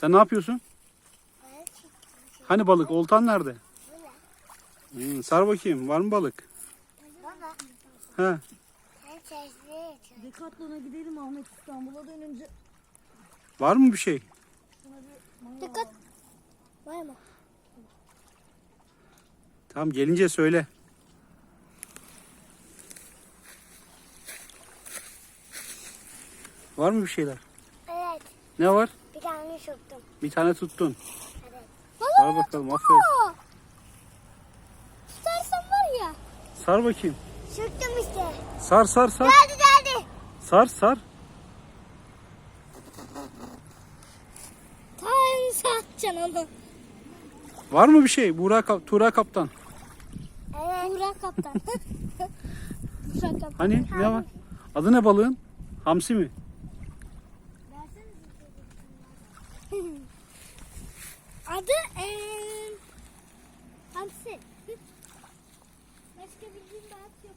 Sen ne yapıyorsun? Hani balık? Oltan nerede? Hmm, sar bakayım. Var mı balık? Baba. Yatır. Decathlon'a gidelim Ahmet İstanbul'a dönünce. Var mı bir şey? Dikkat. Var mı? Tamam gelince söyle. Var mı bir şeyler? Evet. Ne var? Bir tane soktum. Bir tane tuttun. Evet. Sar bakalım. Aferin. Tutarsan var ya. Sar bakayım. Soktum işte. Sar sar sar. Geldi geldi. Sar sar. Tam satacaksın onu. Var mı bir şey? Burak Kap- Tuğra Kaptan. Evet. Burak kaptan. Burak kaptan. Hani ne var? Adı ne balığın? Hamsi mi? Adı eee Hamsi. Başka bildiğin balık yok.